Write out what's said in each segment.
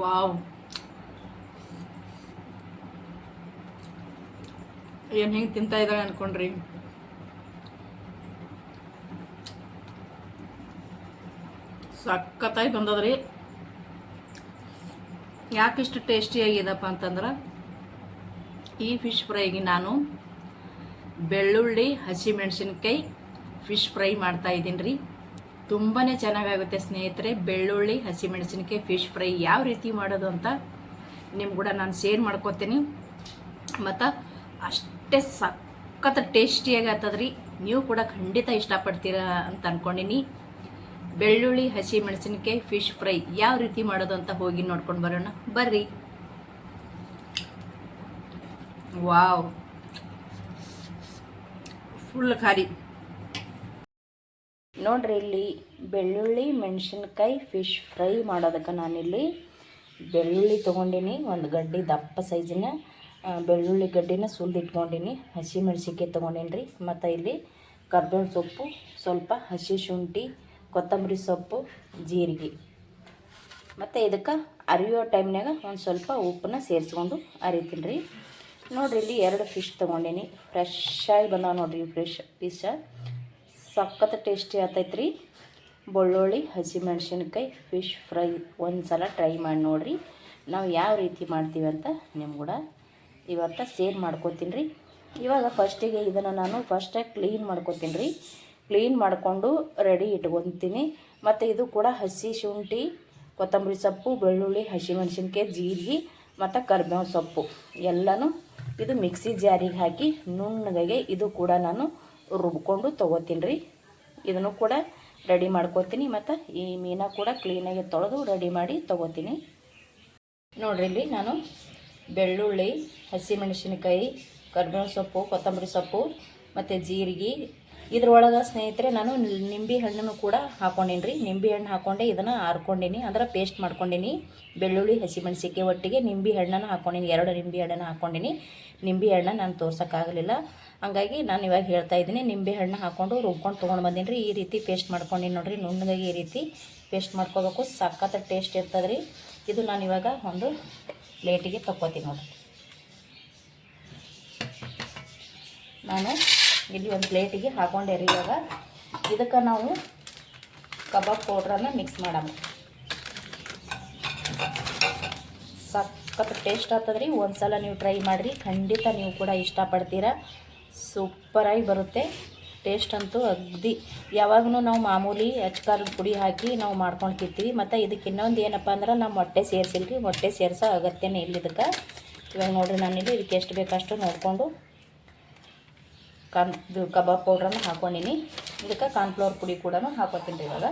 Wow ಏನು ಹೆಂಗೆ ತಿಂತಾ ಇದ್ದಾಳೆ ಅನ್ಕೊಂಡ್ರಿ? ಸಖತ್ತಾಗಿ ಬಂದದ್ರಿ. ಯಾಕಿಷ್ಟು ಟೇಸ್ಟಿಯಾಗಿದಪ್ಪ ಅಂತಂದ್ರೆ, ಈ ಫಿಶ್ ಫ್ರೈಗೆ ನಾನು ಬೆಳ್ಳುಳ್ಳಿ, ಹಸಿಮೆಣಸಿನ್ಕಾಯಿ ಫಿಶ್ ಫ್ರೈ ಮಾಡ್ತಾ ಇದ್ದೀನಿ ರೀ. ತುಂಬಾ ಚೆನ್ನಾಗಾಗುತ್ತೆ ಸ್ನೇಹಿತರೆ. ಬೆಳ್ಳುಳ್ಳಿ, ಹಸಿಮೆಣಸಿನಕಾಯಿ ಫಿಶ್ ಫ್ರೈ ಯಾವ ರೀತಿ ಮಾಡೋದು ಅಂತ ನಿಮ್ಗೆ ಕೂಡ ನಾನು ಶೇರ್ ಮಾಡ್ಕೋತೀನಿ. ಮತ್ತು ಅಷ್ಟೇ ಸಖತ್ ಟೇಸ್ಟಿಯಾಗಿ ಆಗ್ತದ್ರಿ ನೀವು ಕೂಡ ಖಂಡಿತ ಇಷ್ಟಪಡ್ತೀರಾ ಅಂತ ಅನ್ಕೊಂಡಿನಿ. ಬೆಳ್ಳುಳ್ಳಿ ಹಸಿ ಮೆಣಸಿನಕಾಯಿ ಫಿಶ್ ಫ್ರೈ ಯಾವ ರೀತಿ ಮಾಡೋದು ಅಂತ ಹೋಗಿ ನೋಡ್ಕೊಂಡು ಬರೋಣ. ಬರ್ರಿ. ವಾವ್. ಫುಲ್ ಖಾರಿ ನೋಡ್ರಿ ಇಲ್ಲಿ ಬೆಳ್ಳುಳ್ಳಿ, ಮೆಣಸಿನ್ಕಾಯಿ ಫಿಶ್ ಫ್ರೈ ಮಾಡೋದಕ್ಕೆ ನಾನಿಲ್ಲಿ ಬೆಳ್ಳುಳ್ಳಿ ತೊಗೊಂಡಿನಿ, ಒಂದು ಗಡ್ಡೆ ದಪ್ಪ ಸೈಜಿನ ಬೆಳ್ಳುಳ್ಳಿ ಗಡ್ಡಿನ ಸುಲಿದಿಟ್ಕೊಂಡಿನಿ, ಹಸಿ ಮೆಣಸಿನ್ಕಾಯಿ ತೊಗೊಂಡೀನಿ ರೀ ಮತ್ತು ಇಲ್ಲಿ ಕರ್ಬೇವಿನ ಸೊಪ್ಪು, ಸ್ವಲ್ಪ ಹಸಿ ಶುಂಠಿ, ಕೊತ್ತಂಬರಿ ಸೊಪ್ಪು, ಜೀರಿಗೆ. ಮತ್ತು ಇದಕ್ಕೆ ಅರಿಯೋ ಟೈಮ್ನಾಗ ಒಂದು ಸ್ವಲ್ಪ ಉಪ್ಪನ್ನ ಸೇರಿಸ್ಕೊಂಡು ಅರಿತೀನಿ ರೀ ನೋಡಿರಿ ಇಲ್ಲಿ ಎರಡು ಫಿಶ್ ತೊಗೊಂಡೀನಿ. ಫ್ರೆಶ್ ಆಗಿ ಬಂದಾವ ನೋಡಿರಿ ಫ್ರೆಶ್ ಪೀಸ ಸಖತ್ ಟೇಸ್ಟಿ ಆಗ್ತೈತೆ ರೀ ಬೆಳ್ಳುಳ್ಳಿ ಹಸಿಮೆಣ್ಸಿನ್ಕಾಯಿ ಫಿಶ್ ಫ್ರೈ ಒಂದು ಸಲ ಟ್ರೈ ಮಾಡಿ ನೋಡಿರಿ. ನಾವು ಯಾವ ರೀತಿ ಮಾಡ್ತೀವಿ ಅಂತ ನಿಮ್ಗೆ ಕೂಡ ಇವತ್ತು ಸೇರ್ ಮಾಡ್ಕೋತೀನಿ ರೀ. ಇವಾಗ ಫಸ್ಟಿಗೆ ಇದನ್ನು ನಾನು ಫಸ್ಟಾಗಿ ಕ್ಲೀನ್ ಮಾಡ್ಕೋತೀನಿ ರೀ. ಕ್ಲೀನ್ ಮಾಡಿಕೊಂಡು ರೆಡಿ ಇಟ್ಕೊತೀನಿ. ಮತ್ತು ಇದು ಕೂಡ ಹಸಿ ಶುಂಠಿ, ಕೊತ್ತಂಬರಿ ಸೊಪ್ಪು, ಬೆಳ್ಳುಳ್ಳಿ ಹಸಿಮೆಣ್ಸಿನ್ಕಾಯಿ ಜೀರಿಗೆ, ಮತ್ತು ಕರ್ಬೇವು ಸೊಪ್ಪು. ಎಲ್ಲನೂ ಇದು ಮಿಕ್ಸಿ ಜಾರಿಗೆ ಹಾಕಿ ನುಣ್ಣಗೆ ಇದು ಕೂಡ ನಾನು ರುಬ್ಕೊಂಡು ತೊಗೋತೀನಿ ರೀ ಇದನ್ನು ಕೂಡ ರೆಡಿ ಮಾಡ್ಕೋತೀನಿ ಮತ್ತು ಈ ಮೀನ ಕೂಡ ಕ್ಲೀನಾಗಿ ತೊಳೆದು ರೆಡಿ ಮಾಡಿ ತೊಗೋತೀನಿ. ನೋಡ್ರಿ ಇಲ್ಲಿ ನಾನು ಬೆಳ್ಳುಳ್ಳಿ, ಹಸಿಮೆಣಸಿನಕಾಯಿ, ಕರ್ಬೇವಿನ ಸೊಪ್ಪು, ಕೊತ್ತಂಬರಿ ಸೊಪ್ಪು, ಮತ್ತು ಜೀರಿಗೆ ಇದ್ರೊಳಗೆ ಸ್ನೇಹಿತರೆ, ನಾನು ನಿಂಬೆ ಹಣ್ಣನ್ನು ಕೂಡ ಹಾಕೊಂಡೀನಿ ರೀ ನಿಂಬೆ ಹಣ್ಣು ಹಾಕ್ಕೊಂಡೆ ಇದನ್ನು ಹಾರ್ಕೊಂಡೀನಿ ಅಂದ್ರೆ ಪೇಸ್ಟ್ ಮಾಡ್ಕೊಂಡೀನಿ. ಬೆಳ್ಳುಳ್ಳಿ ಹಸಿಮೆಣಸಿಕೆ ಒಟ್ಟಿಗೆ ನಿಂಬೆ ಹಣ್ಣನ್ನು ಹಾಕ್ಕೊಂಡೀನಿ ಎರಡು ನಿಂಬೆ ಹಣ್ಣನ್ನು ಹಾಕ್ಕೊಂಡೀನಿ ನಿಂಬೆ ಹಣ್ಣು ನಾನು ತೋರ್ಸೋಕ್ಕಾಗಲಿಲ್ಲ. ಹಂಗಾಗಿ ನಾನು ಇವಾಗ ಹೇಳ್ತಾ ಇದ್ದೀನಿ, ನಿಂಬೆ ಹಣ್ಣು ಹಾಕ್ಕೊಂಡು ರುಬ್ಕೊಂಡು ತೊಗೊಂಡು ಬಂದೀನಿ ರೀ ಈ ರೀತಿ ಪೇಸ್ಟ್ ಮಾಡ್ಕೊಂಡೀನಿ ನೋಡಿರಿ. ನುಣ್ಣಗಾಗಿ ಈ ರೀತಿ ಪೇಸ್ಟ್ ಮಾಡ್ಕೋಬೇಕು. ಸಖತ್ ಟೇಸ್ಟ್ ಇರ್ತದೆ ರೀ ಇದು ನಾನು ಇವಾಗ ಒಂದು ಪ್ಲೇಟಿಗೆ ತಕ್ಕೋತೀನಿ ನೋಡಿರಿ. ನಾನು ಇಲ್ಲಿ ಒಂದು ಪ್ಲೇಟಿಗೆ ಹಾಕೊಂಡೆ ರೀ ಇವಾಗ. ಇದಕ್ಕೆ ನಾವು ಕಬಾಬ್ ಪೌಡ್ರನ್ನು ಮಿಕ್ಸ್ ಮಾಡಮ್ಮ ಸಖತ್ ಟೇಸ್ಟ್ ಆಗ್ತದೆ ರೀ ಒಂದು ಸಲ ನೀವು ಟ್ರೈ ಮಾಡಿರಿ. ಖಂಡಿತ ನೀವು ಕೂಡ ಇಷ್ಟಪಡ್ತೀರ. ಸೂಪರಾಗಿ ಬರುತ್ತೆ. ಟೇಸ್ಟ್ ಅಂತೂ ಅಗ್ದಿ. ಯಾವಾಗೂ ನಾವು ಮಾಮೂಲಿ ಅಚ್ಕಾರದ ಪುಡಿ ಹಾಕಿ ನಾವು ಮಾಡ್ಕೊಂಡು ತಿಂತೀವಿ. ಮತ್ತು ಇದಕ್ಕೆ ಇನ್ನೊಂದು ಏನಪ್ಪ ಅಂದ್ರೆ ನಾವು ಮೊಟ್ಟೆ ಸೇರಿಸಿಲ್ಲ ರೀ ಮೊಟ್ಟೆ ಸೇರಿಸೋ ಅಗತ್ಯನೇ ಇಲ್ಲ ಇದಕ್ಕೆ. ಇವಾಗ ನೋಡಿರಿ ನಾನಿಲ್ಲಿ ಇದಕ್ಕೆ ಎಷ್ಟು ಬೇಕಷ್ಟು ನೋಡಿಕೊಂಡು ಕಾನ್ ಇದು ಕಬಾಬ್ ಪೌಡ್ರನ್ನು ಹಾಕೊಂಡಿನಿ. ಇದಕ್ಕೆ ಕಾರ್ನ್ಫ್ಲವರ್ ಪುಡಿ ಕೂಡ ಹಾಕೋತೀನಿ ಇವಾಗ.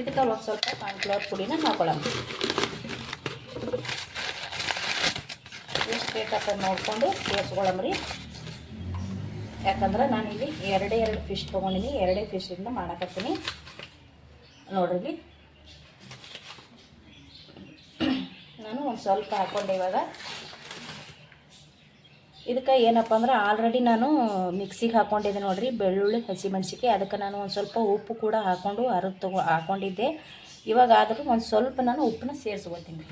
ಇದಕ್ಕೆ ಒಂದು ಸ್ವಲ್ಪ ಕಾರ್ನ್ಫ್ಲವರ್ ಪುಡಿನ ಹಾಕೊಳ್ಳೋಣ ಎಷ್ಟು ಬೇಕಾದ ನೋಡಿಕೊಂಡು ರೀ. ಯಾಕಂದ್ರೆ ನಾನಿಲ್ಲಿ ಎರಡೇ ಎರಡು ಫಿಶ್ ತೊಗೊಂಡಿನಿ. ಎರಡೇ ಫಿಶಿಂದ ಮಾಡಕತ್ತೀನಿ. ನೋಡ್ರಿ ಇಲ್ಲಿ ನಾನು ಒಂದು ಸ್ವಲ್ಪ ಹಾಕ್ಕೊಂಡೆ ಇವಾಗ. ಇದಕ್ಕೆ ಏನಪ್ಪ ಅಂದ್ರೆ ಆಲ್ರೆಡಿ ನಾನು ಮಿಕ್ಸಿಗೆ ಹಾಕ್ಕೊಂಡಿದ್ದೆ ನೋಡಿರಿ, ಬೆಳ್ಳುಳ್ಳಿ ಹಸಿಮೆಣ್ಸಿಕಾಯಿ ಅದಕ್ಕೆ ನಾನು ಒಂದು ಸ್ವಲ್ಪ ಉಪ್ಪು ಕೂಡ ಹಾಕ್ಕೊಂಡು ಅರದು ತಗೋ ಹಾಕ್ಕೊಂಡಿದ್ದೆ ಇವಾಗ ಆದರೂ ಒಂದು ಸ್ವಲ್ಪ ನಾನು ಉಪ್ಪನ್ನ ಸೇರಿಸ್ಕೊತೀನಿ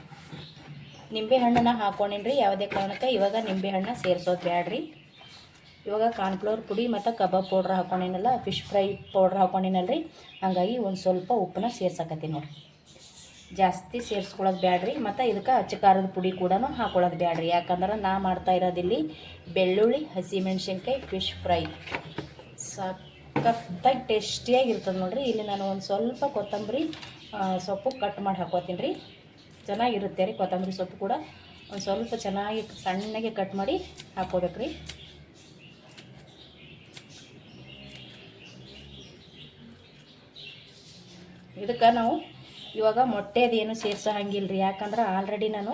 ನಿಂಬೆ ಹಣ್ಣನ್ನು ಹಾಕ್ಕೊಂಡಿನಿ ಯಾವುದೇ ಕಾರಣಕ್ಕೆ ಇವಾಗ ನಿಂಬೆ ಹಣ್ಣು ಸೇರಿಸೋದು ಬೇಡ್ರಿ ಇವಾಗ ಕಾರ್ನ್ಫ್ಲೋರ್ ಪುಡಿ ಮತ್ತು ಕಬಾಬ್ ಪೌಡ್ರ್ ಹಾಕ್ಕೊಂಡಿನಲ್ಲ ಫಿಶ್ ಫ್ರೈ ಪೌಡ್ರ್ ಹಾಕ್ಕೊಂಡಿನಲ್ಲ ರೀ ಹಾಗಾಗಿ ಒಂದು ಸ್ವಲ್ಪ ಉಪ್ಪನ್ನ ಸೇರ್ಸಕತ್ತೀನಿ ನೋಡಿರಿ. ಜಾಸ್ತಿ ಸೇರಿಸ್ಕೊಳ್ಳೋದು ಬ್ಯಾಡ್ರಿ, ಮತ್ತು ಇದಕ್ಕೆ ಅಚ್ಚ ಖಾರದ ಪುಡಿ ಕೂಡ ಹಾಕೊಳ್ಳೋದು ಬ್ಯಾಡ್ರಿ. ಯಾಕಂದ್ರೆ ನಾ ಮಾಡ್ತಾ ಇರೋದಿಲ್ಲಿ ಬೆಳ್ಳುಳ್ಳಿ ಹಸಿಮೆಣ್ಸಿನ್ಕಾಯಿ ಫಿಶ್ ಫ್ರೈ ಸಖತ್ತಾಗಿ ಟೇಸ್ಟಿಯಾಗಿ ಇರ್ತದೆ ನೋಡ್ರಿ. ಇಲ್ಲಿ ನಾನು ಒಂದು ಸ್ವಲ್ಪ ಕೊತ್ತಂಬರಿ ಸೊಪ್ಪು ಕಟ್ ಮಾಡಿ ಹಾಕೋತೀನಿ ರೀ ಚೆನ್ನಾಗಿರುತ್ತೆ ರೀ ಕೊತ್ತಂಬರಿ ಸೊಪ್ಪು ಕೂಡ. ಒಂದು ಸ್ವಲ್ಪ ಚೆನ್ನಾಗಿ ಸಣ್ಣಗೆ ಕಟ್ ಮಾಡಿ ಹಾಕೋಬೇಕು ರೀ ಇದಕ್ಕೆ ನಾವು ಇವಾಗ ಮೊಟ್ಟೆದೇನು ಸೇರಿಸೋ ಹಂಗಿಲ್ಲ ರೀ ಯಾಕಂದ್ರೆ ಆಲ್ರೆಡಿ ನಾನು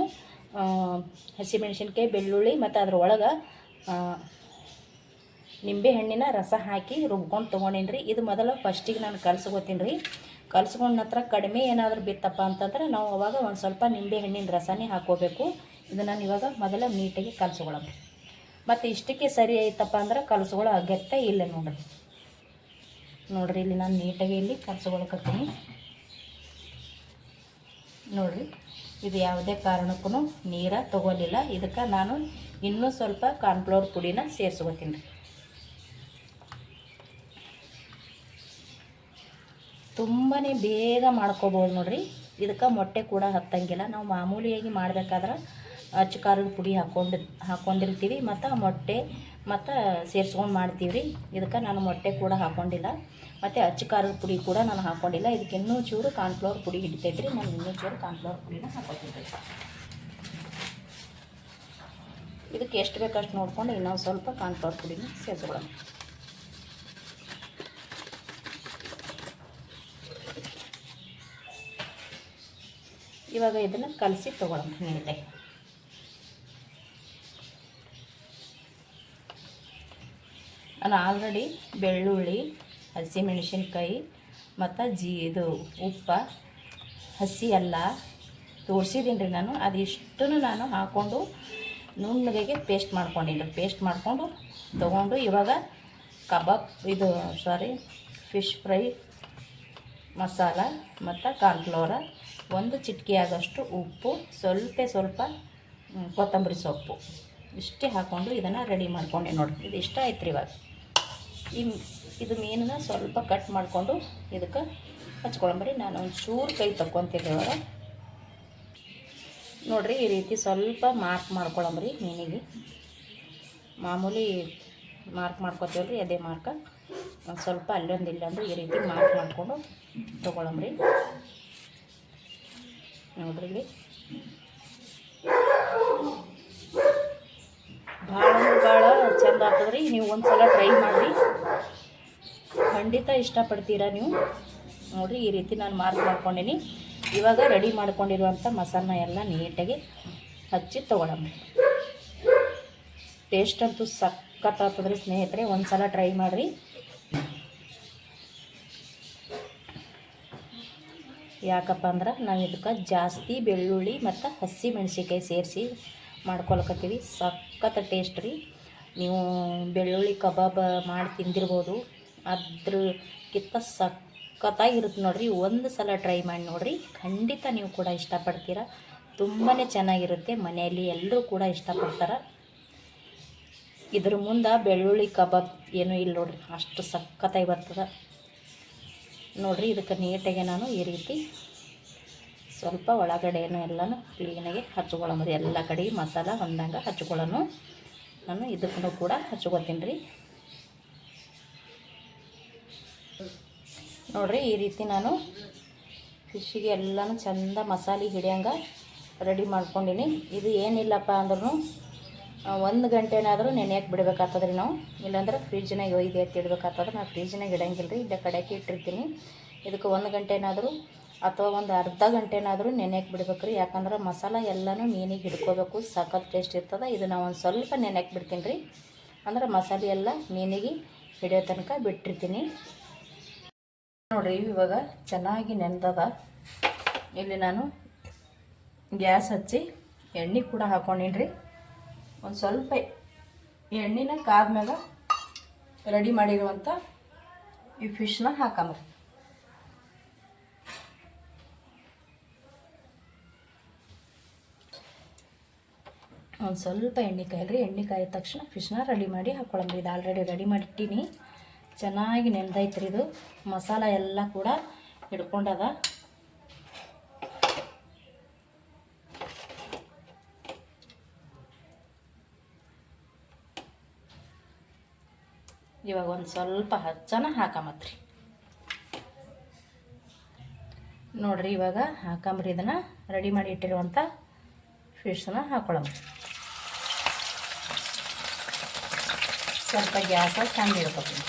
ಹಸಿಮೆಣ್ಸಿನ್ಕಾಯಿ, ಬೆಳ್ಳುಳ್ಳಿ ಮತ್ತು ಅದ್ರ ಒಳಗೆ ನಿಂಬೆ ಹಣ್ಣಿನ ರಸ ಹಾಕಿ ರುಬ್ಕೊಂಡು ತೊಗೊಂಡೇನಿ ರೀ ಇದು ಮೊದಲು ಫಸ್ಟಿಗೆ ನಾನು ಕಲ್ಸ್ಕೊತೀನಿ ರೀ ಕಲ್ಸ್ಕೊಂಡ ನಂತರ ಕಡಿಮೆ ಏನಾದರೂ ಬಿತ್ತಪ್ಪ ಅಂತಂದ್ರೆ ನಾವು ಅವಾಗ ಒಂದು ಸ್ವಲ್ಪ ನಿಂಬೆ ಹಣ್ಣಿನ ರಸನೇ ಹಾಕೋಬೇಕು ಇದು ನಾನು ಇವಾಗ ಮೊದಲು ನೀಟಾಗಿ ಕಲಸ್ಕೊಳ್ಳೋದು ಮತ್ತು ಇಷ್ಟಕ್ಕೆ ಸರಿ ಐತಪ್ಪ ಅಂದ್ರೆ ಕಲ್ಸ್ಕೊಳ್ಳೋ ಅಗತ್ಯ ಇಲ್ಲ ನೋಡ್ರಿ. ನೋಡ್ರಿ ಇಲ್ಲಿ ನಾನು ನೀಟಾಗಿ ಇಲ್ಲಿ ಕರ್ಸ್ಕೊಳಕತ್ತೀನಿ ನೋಡ್ರಿ ಇದು ಯಾವುದೇ ಕಾರಣಕ್ಕೂ ನೀರ ತಗೊಲಿಲ್ಲ ಇದಕ್ಕೆ ನಾನು ಇನ್ನೂ ಸ್ವಲ್ಪ ಕಾರ್ನ್ಫ್ಲೋರ್ ಪುಡಿನ ಸೇರಿಸ್ಕೊತೀನಿ ರೀ ತುಂಬಾ ಬೇಗ ಮಾಡ್ಕೋಬೋದು ನೋಡ್ರಿ. ಇದಕ್ಕೆ ಮೊಟ್ಟೆ ಕೂಡ ಹತ್ತಂಗಿಲ್ಲ. ನಾವು ಮಾಮೂಲಿಯಾಗಿ ಮಾಡಬೇಕಾದ್ರೆ ಅಚ್ಚ ಖಾರದ ಪುಡಿ ಹಾಕೊಂಡು ಹಾಕ್ಕೊಂಡಿರ್ತೀವಿ ಮತ್ತು ಮೊಟ್ಟೆ, ಮತ್ತು ಸೇರಿಸ್ಕೊಂಡು ಮಾಡ್ತೀವಿ ರೀ ಇದಕ್ಕೆ ನಾನು ಮೊಟ್ಟೆ ಕೂಡ ಹಾಕ್ಕೊಂಡಿಲ್ಲ ಮತ್ತು ಅಚ್ಚ ಖಾರದ ಪುಡಿ ಕೂಡ ನಾನು ಹಾಕ್ಕೊಂಡಿಲ್ಲ ಇದಕ್ಕೆ ಇನ್ನೂ ಚೂರು ಕಾರ್ನ್ಫ್ಲವರ್ ಪುಡಿ ಹಿಡಿತೈತೆ ರೀ ನಾನು ಇನ್ನೂ ಚೂರು ಕಾರ್ನ್ಫ್ಲವರ್ ಪುಡಿನ ಹಾಕೋತೀನಿ. ರೀ ಇದಕ್ಕೆ ಎಷ್ಟು ಬೇಕಷ್ಟು ನೋಡ್ಕೊಂಡು ಇನ್ನೊಂದು ಸ್ವಲ್ಪ ಕಾರ್ನ್ಫ್ಲವರ್ ಪುಡಿನ ಸೇರಿಸ್ಕೊಳ್ಳೋಣ. ಇವಾಗ ಇದನ್ನು ಕಲಸಿ ತೊಗೊಳೋಣ ನೀಟಾಗಿ ನಾನು ಆಲ್ರೆಡಿ ಬೆಳ್ಳುಳ್ಳಿ, ಹಸಿಮೆಣಸಿನ್ಕಾಯಿ ಮತ್ತು ಜೀ ಇದು ಉಪ್ಪ, ಹಸಿ ಅಲ್ಲ ತೋರಿಸಿದ್ದೀನಿ ರೀ ನಾನು. ಅದಿಷ್ಟನ್ನು ನಾನು ಹಾಕ್ಕೊಂಡು ನುಣ್ಣಗೆ ಪೇಸ್ಟ್ ಮಾಡ್ಕೊಂಡಿನಿ ಪೇಸ್ಟ್ ಮಾಡಿಕೊಂಡು ತೊಗೊಂಡು ಇವಾಗ ಕಬಾಬ್, ಇದು ಸಾರಿ ಫಿಶ್ ಫ್ರೈ ಮಸಾಲ ಮತ್ತು ಕಾರ್ನ್ಫ್ಲೋರ ಒಂದು ಚಿಟಕಿ ಆದಷ್ಟು ಉಪ್ಪು, ಸ್ವಲ್ಪ ಸ್ವಲ್ಪ ಕೊತ್ತಂಬರಿ ಸೊಪ್ಪು. ಇಷ್ಟೇ ಹಾಕ್ಕೊಂಡು ಇದನ್ನು ರೆಡಿ ಮಾಡ್ಕೊಂಡೆ ನೋಡಿ ಇದು ಇಷ್ಟ ಆಯ್ತು ರೀ ಇವಾಗ. ಈ ಇದು ಮೀನನ್ನ ಸ್ವಲ್ಪ ಕಟ್ ಮಾಡಿಕೊಂಡು ಇದಕ್ಕೆ ಹಚ್ಕೊಳಂಬರಿ ನಾನು ಒಂದು ಚೂರು ಕೈ ತಕ್ಕೊತಿದ್ದೆ ನೋಡಿರಿ, ಈ ರೀತಿ ಸ್ವಲ್ಪ ಮಾರ್ಕ್ ಮಾಡ್ಕೊಳಂಬರಿ ಮೀನಿಗೆ. ಮಾಮೂಲಿ ಮಾರ್ಕ್ ಮಾಡ್ಕೊತೀವಲ್ರಿ ಅದೇ ಮಾರ್ಕ. ಒಂದು ಸ್ವಲ್ಪ ಅಲ್ಲೊಂದು ಇಲ್ಲೊಂದು ಈ ರೀತಿ ಮಾರ್ಕ್ ಮಾಡಿಕೊಂಡು ತೊಗೊಳಂಬ್ರಿ ನೋಡ್ರಿ ಭಾಳ ಚಂದ ಆಗ್ತದ್ರಿ. ನೀವು ಒಂದು ಸಲ ಟ್ರೈ ಮಾಡಿರಿ. ಖಂಡಿತ ಇಷ್ಟಪಡ್ತೀರ ನೀವು? ನೋಡಿರಿ, ಈ ರೀತಿ ನಾನು ಮಾರ್ಕ್ ಮಾಡ್ಕೊಂಡೀನಿ. ಇವಾಗ ರೆಡಿ ಮಾಡ್ಕೊಂಡಿರುವಂಥ ಮಸಾಲ ಎಲ್ಲ ನೀಟಾಗಿ ಹಚ್ಚಿ ತೊಗೊಳಮ್ಮ ಟೇಸ್ಟ್ ಅಂತೂ ಸಖತ್ ಆಗ್ತದ್ರಿ ಸ್ನೇಹಿತರೆ. ಒಂದು ಸಲ ಟ್ರೈ ಮಾಡಿರಿ. ಯಾಕಪ್ಪ ಅಂದ್ರೆ ನಾವು ಇದಕ್ಕೆ ಜಾಸ್ತಿ ಬೆಳ್ಳುಳ್ಳಿ ಮತ್ತು ಹಸಿ ಮೆಣಸಿನ್ಕಾಯಿ ಸೇರಿಸಿ ಮಾಡ್ಕೊಳಕತ್ತೀವಿ. ಸಖತ್ ಟೇಸ್ಟ್ ರೀ. ನೀವು ಬೆಳ್ಳುಳ್ಳಿ ಕಬಾಬ್ ಮಾಡಿ ತಿಂದಿರ್ಬೋದು. ಕಿತ್ತ ಸಖತ್ತಾಗಿರುತ್ತೆ ನೋಡಿರಿ. ಒಂದು ಸಲ ಟ್ರೈ ಮಾಡಿ ನೋಡಿರಿ. ಖಂಡಿತ ನೀವು ಕೂಡ ಇಷ್ಟಪಡ್ತೀರ. ತುಂಬಾ ಚೆನ್ನಾಗಿರುತ್ತೆ. ಮನೆಯಲ್ಲಿ ಎಲ್ಲರೂ ಕೂಡ ಇಷ್ಟಪಡ್ತಾರೆ. ಇದ್ರ ಮುಂದೆ ಬೆಳ್ಳುಳ್ಳಿ ಕಬಾಬ್ ಏನೂ ಇಲ್ಲ ನೋಡಿರಿ. ಅಷ್ಟು ಸಖತ್ತಾಗಿ ಬರ್ತದೆ. ನೋಡಿರಿ, ಇದಕ್ಕೆ ನೀಟಾಗಿ ನಾನು ಈ ರೀತಿ ಸ್ವಲ್ಪ ಒಳಗಡೆನೂ ಎಲ್ಲನೂ ಕ್ಲೀನಾಗಿ ಹಚ್ಕೊಳ್ಳೋದು ಎಲ್ಲ ಕಡೆ ಮಸಾಲ, ಹೊಂದಂಗೆ ಹಚ್ಕೊಳ್ಳೋನು ನಾನು ಇದಕ್ಕೂ ಕೂಡ ಹಚ್ಕೊತೀನಿ ರೀ. ನೋಡ್ರಿ, ಈ ರೀತಿ ನಾನು ಫಿಶ್ಗೆ ಎಲ್ಲನೂ ಚಂದ ಮಸಾಲೆ ಹಿಡಿಯಂಗೆ ರೆಡಿ ಮಾಡ್ಕೊಂಡಿನಿ. ಇದು ಏನಿಲ್ಲಪ್ಪ ಅಂದ್ರೂ ಒಂದು ಗಂಟೆನಾದರೂ ನೆನೆಯಕ್ಕೆ ಬಿಡಬೇಕಾಗ್ತದೆ ರೀ ನಾವು. ಇಲ್ಲಾಂದ್ರೆ ಫ್ರಿಜ್ನಾಗ ಒಯ್ದು ಎತ್ತಿ ಇಡ್ಬೇಕಾಗ್ತದೆ ನಾನು ಫ್ರಿಜ್ನಾಗ ಇಡಂಗಿಲ್ಲ ರೀ ಇಲ್ಲೇ ಕಡೆಗೆ ಇಟ್ಟಿರ್ತೀನಿ. ಇದಕ್ಕೆ ಒಂದು ಗಂಟೆನಾದರೂ ಅಥವಾ ಒಂದು ಅರ್ಧ ಗಂಟೆನಾದರೂ ನೆನೆಯಕ್ಕೆ ಬಿಡ್ಬೇಕು ರೀ ಯಾಕಂದ್ರೆ ಮಸಾಲ ಎಲ್ಲನೂ ಮೀನಿಗೆ ಹಿಡ್ಕೋಬೇಕು. ಸಖತ್ ಟೇಸ್ಟ್ ಇರ್ತದೆ. ಇದು ನಾವು ಒಂದು ಸ್ವಲ್ಪ ನೆನೆಯಕ್ಕೆ ಬಿಡ್ತೀನಿ ರೀ ಅಂದ್ರೆ ಮಸಾಲೆ ಎಲ್ಲ ಮೀನಿಗೆ ಹಿಡಿಯೋ ತನಕ ಬಿಟ್ಟಿರ್ತೀನಿ. ನೋಡಿರಿ, ಇವಾಗ ಚೆನ್ನಾಗಿ ನೆನೆದದ ಇಲ್ಲಿ ನಾನು ಗ್ಯಾಸ್ ಹಚ್ಚಿ ಎಣ್ಣೆ ಕೂಡ ಹಾಕೊಂಡೀನಿ ರೀ ಒಂದು ಸ್ವಲ್ಪ ಎಣ್ಣೆನ ಕಾದ್ಮೇಲೆ ರೆಡಿ ಮಾಡಿರುವಂಥ ಈ ಫಿಶ್ನ ಹಾಕಂಬ್ರಿ ಒಂದು ಸ್ವಲ್ಪ ಎಣ್ಣೆ ಕಾಯಿಲ್ರಿ ಎಣ್ಣೆ ಕಾಯಿದ ತಕ್ಷಣ ಫಿಶ್ನ ರೆಡಿ ಮಾಡಿ ಹಾಕ್ಕೊಳಂಬ್ರಿ ಇದು ಆಲ್ರೆಡಿ ರೆಡಿ ಮಾಡಿಟ್ಟಿನಿ. ಚೆನ್ನಾಗಿ ನೆನೆದೈತ್ರಿ ಇದು. ಮಸಾಲ ಎಲ್ಲ ಕೂಡ ಹಿಡ್ಕೊಂಡದ. ಇವಾಗ ಒಂದು ಸ್ವಲ್ಪ ಹಚ್ಚನ ಹಾಕಮತ್ರಿ. ನೋಡ್ರಿ ಇವಾಗ ಹಾಕಂಬ್ರಿ ಇದನ್ನು. ರೆಡಿ ಮಾಡಿ ಇಟ್ಟಿರುವಂಥ ಫಿಶ್ನ ಹಾಕೊಳ್ಳಂಬ್ರಿ ಸ್ವಲ್ಪ ಗ್ಯಾಸ ಚಂದ ಇಡ್ಕೊತೀನಿ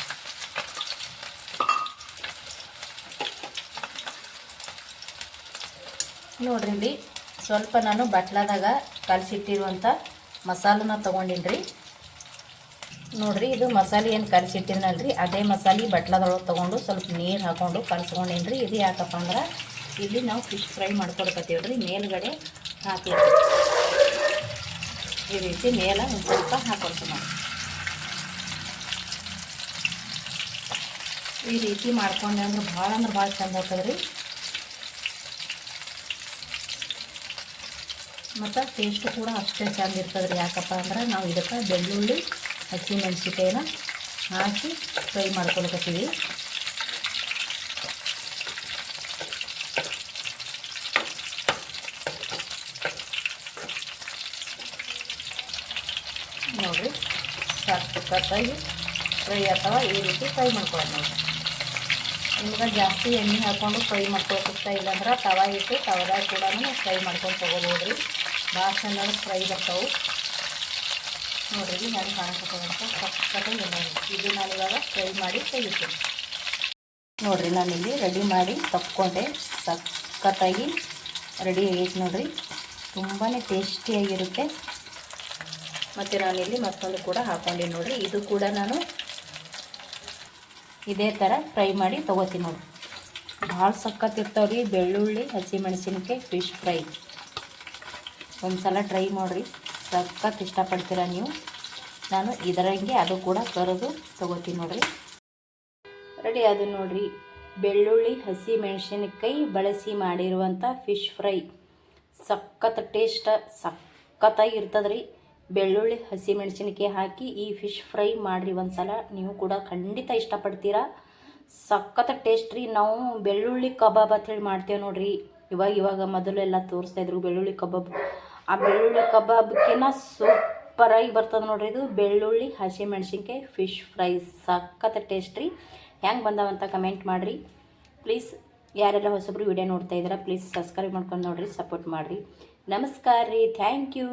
ನೋಡ್ರಿ ಇಲ್ಲಿ ಸ್ವಲ್ಪ ನಾನು ಬಟ್ಲದಾಗ ಕಲಸಿಟ್ಟಿರುವಂಥ ಮಸಾಲನ ತೊಗೊಂಡಿನಿ ರೀ ನೋಡ್ರಿ ಇದು ಮಸಾಲೆ ಏನು ಕಲಸಿಟ್ಟಿನಲ್ರಿ ಅದೇ ಮಸಾಲೆ ಬಟ್ಲದೊಳಗೆ ತೊಗೊಂಡು ಸ್ವಲ್ಪ ನೀರು ಹಾಕೊಂಡು ಕಲಸ್ಕೊಂಡಿನ್ರಿ. ಇದು ಯಾಕಪ್ಪ ಅಂದ್ರೆ ಇಲ್ಲಿ ನಾವು ಫಿಶ್ ಫ್ರೈ ಮಾಡ್ಕೊಡ್ಕತ್ತೀವಿ ರೀ ಮೇಲುಗಡೆ ಹಾಕಿ. ಈ ರೀತಿ ಮೇಲೆ ಒಂದು ಸ್ವಲ್ಪ ಹಾಕೊಳ್ತೀವಿ ನಾವು. ಈ ರೀತಿ ಮಾಡ್ಕೊಂಡೆ ಅಂದ್ರೆ ಭಾಳ ಅಂದ್ರೆ ಭಾಳ ಚೆಂದ ಆಗ್ತದೆ ರೀ ಮತ್ತು ಟೇಸ್ಟ್ ಕೂಡ ಅಷ್ಟೇ ಚೆಂದ ಇರ್ತದೆ ರೀ ಯಾಕಪ್ಪ ಅಂದ್ರೆ ನಾವು ಇದಕ್ಕೆ ಬೆಳ್ಳುಳ್ಳಿ, ಹಸಿ ಮೆಣಸಿಕಾಯಿನ ಹಾಕಿ ಫ್ರೈ ಮಾಡ್ಕೊಳಕತ್ತೀವಿ. ನೋಡಿರಿ ಸಕ್ಕತ್ತಾಗಿ ಫ್ರೈ ಅಥವಾ ಈ ರೀತಿ ಫ್ರೈ ಮಾಡ್ಕೊಳ್ಳೋದು ನೋಡಿರಿ. ನಿಮ್ಗೆ ಜಾಸ್ತಿ ಎಣ್ಣೆ ಹಾಕ್ಕೊಂಡು ಫ್ರೈ ಮಾಡ್ಕೊಳಕ್ಕೆ ಇಲ್ಲಾಂದ್ರೆ ಇಲ್ಲ ತವ ಇಟ್ಟು ತವದಾಗ ಕೂಡ ಫ್ರೈ ಮಾಡ್ಕೊಂಡು ತೊಗೋಬೋದು ರೀ ಭಾಳ ಚೆಂದ ಫ್ರೈ ಬರ್ತಾವೆ. ನೋಡಿರಿ ನಾನು ಕಾಣಿಸ್ಕೊಂಡು ಸಕ್ಕತ್ತಾಗಿ ಎಣ್ಣೆ ಇದು ನಾನು ಇವಾಗ ಫ್ರೈ ಮಾಡಿ ತೆಗಿತೀನಿ. ನೋಡಿರಿ ನಾನಿಲ್ಲಿ ರೆಡಿ ಮಾಡಿ ತಕ್ಕೊಂಡೆ ಸಕ್ಕತ್ತಾಗಿ ರೆಡಿ ಆಗೈತೆ ನೋಡಿರಿ. ತುಂಬಾ ಟೇಸ್ಟಿಯಾಗಿರುತ್ತೆ ಮತ್ತು ನಾನಿಲ್ಲಿ ಮತ್ತೊಂದು ಕೂಡ ಹಾಕ್ಕೊಂಡೆ ನೋಡಿರಿ. ಇದು ಕೂಡ ನಾನು ಇದೇ ಥರ ಫ್ರೈ ಮಾಡಿ ತೊಗೋತೀನಿ ನೋಡಿ. ಭಾಳ ಸಖತ್ ರೀ ಬೆಳ್ಳುಳ್ಳಿ, ಹಸಿಮೆಣಸಿನಕಾಯಿ, ಫಿಶ್ ಫ್ರೈ. ಒಂದು ಸಲ ಟ್ರೈ ಮಾಡಿರಿ. ಸಖತ್ ಇಷ್ಟಪಡ್ತೀರ ನೀವು? ನಾನು ಇದರಂಗೆ ಅದು ಕೂಡ ಕರೆದು ತೊಗೋತೀನಿ ನೋಡಿರಿ. ರೆಡಿ ಅದು ನೋಡಿರಿ. ಬೆಳ್ಳುಳ್ಳಿ ಹಸಿ ಮೆಣಸಿನಕಾಯಿ ಬಳಸಿ ಮಾಡಿರುವಂಥ ಫಿಶ್ ಫ್ರೈ. ಸಖತ್ ಟೇಸ್ಟ್, ಸಖತ್ತಾಗಿ ಇರ್ತದೆ ಬೆಳ್ಳುಳ್ಳಿ ಹಸಿ ಮೆಣಸಿನಕಾಯಿ ಹಾಕಿ ಈ ಫಿಶ್ ಫ್ರೈ ಮಾಡಿರಿ ಒಂದು ಸಲ ನೀವು ಕೂಡ ಖಂಡಿತ ಇಷ್ಟಪಡ್ತೀರಾ? ಸಖತ್ ಟೇಸ್ಟ್ ರೀ. ನಾವು ಬೆಳ್ಳುಳ್ಳಿ ಕಬಾಬ್ ಅಂತೇಳಿ ಮಾಡ್ತೇವೆ ನೋಡ್ರಿ. ಇವಾಗ ಇವಾಗ ಮೊದಲೆಲ್ಲ ತೋರಿಸ್ತಾ ಇದ್ರು ಬೆಳ್ಳುಳ್ಳಿ ಕಬಾಬ್. ಆ ಬೆಳ್ಳುಳ್ಳಿ ಕಬಾಬ್ಕಿನ್ನ ಸೂಪರಾಗಿ ಬರ್ತದೆ ನೋಡ್ರಿ ಇದು. ಬೆಳ್ಳುಳ್ಳಿ ಹಸಿ ಮೆಣಸಿನ್ಕಾಯಿ ಫಿಶ್ ಫ್ರೈ ಸಖತ್ ಟೇಸ್ಟ್ ರೀ. ಹೆಂಗೆ ಬಂದವಂತ ಕಮೆಂಟ್ ಮಾಡಿರಿ. ಪ್ಲೀಸ್ ಯಾರೆಲ್ಲ ಹೊಸಬ್ರು ವಿಡಿಯೋ ನೋಡ್ತಾ ಇದ್ದೀರಾ ಪ್ಲೀಸ್ ಸಬ್ಸ್ಕ್ರೈಬ್ ಮಾಡ್ಕೊಂಡು ನೋಡಿರಿ ಸಪೋರ್ಟ್ ಮಾಡಿರಿ. ನಮಸ್ಕಾರ ರೀ. Thank you